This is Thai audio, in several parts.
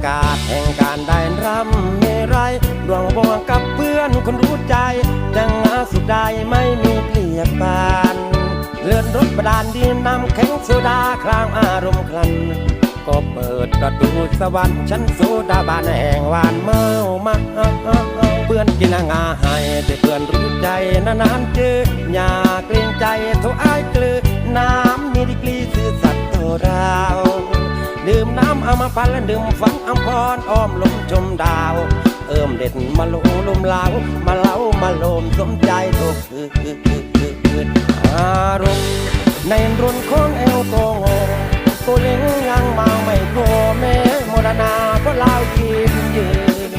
ากาศแห่งการได้รำเมไรดวงบวงกับเพื่อนคนรู้ใจ จังหาสุดใดไม่มีเปลี่ยนปานเลื่อนรถประดานดินนำแข็งโซดาครางอารมณ์คลัน ก็เปิดประตูสวรรค์ชั้นโซดาบานแห่งหวานเมามาเพื่อนกินงาให้แต่เพื่อนรู้ใจนานๆเจออย่าเกรงใจเท่าอายเกลือ มาพันและดื่มฝันอำพรอ้อมลมชมดาว เอิ่มเด็ดมาโลลมลาวมาเล่ามาโลมสมใจทุกคือคือคือคือคืออารมณ์ในรุ่นของแอลโกอฮอล์ตัวเล็งยังมาไม่พอแม้มรณาเพราะลาวยืนยืน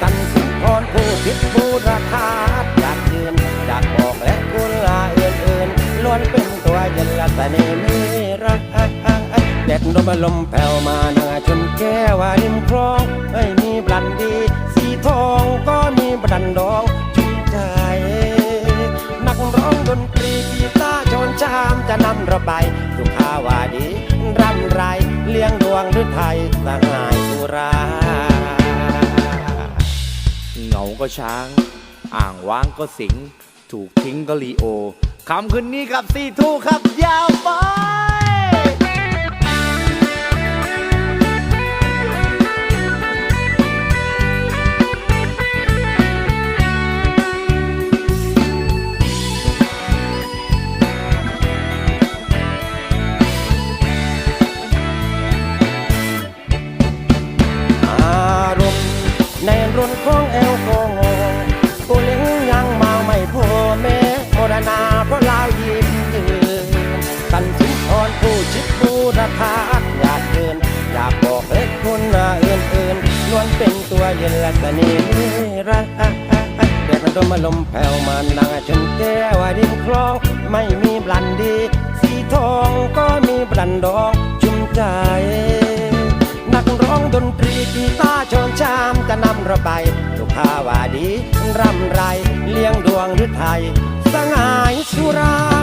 ตันสุพรผู้ผิดผู้ราคาอยากยืนอยากบอกและกุลาเอื่นเอื่นล้วนเป็นตัวเย็นละแต่เนมีรัก เด็ดลมลมแผ่วมาหน้าชนแก้วริมคลองไม่มีบลันดี สีทองก็มีบรันดองชุ่มใจ นักร้องดนตรีกีตาร์โจนชามจะนำระบายสุขาวาดีรำไรเลี้ยงดวงหรือไทยสหายสุราเหงาก็ช้าง อ่างว้างก็สิง ถูกทิ้งก็ลีโอคำคืนนี้กับซีทูครับยาวไป นุนของแอลกอฮอล์ตัวเล็งยังมาไม่พอแม้โอรณาเพราะลาวยิ้มยืนตันทุนทอนผู้ชิดผู้ราคาอยากเกิน อยากบอกเล็กคนหน้าเอื่นเอื่นล้วนเป็นตัวเย็นและเสน่ห์นิรักเด็ดระดมมาลมแผ่วมันนางชนแก้วริมคลอง ไม่มีบลันดี สีทองก็มีบลันดองชุ่มใจ ดนตรีกีตาร์โชนชามจะนำระบายสุภาวาดี รำไร เลี้ยงดวงหรือไทยสง่ายสุรา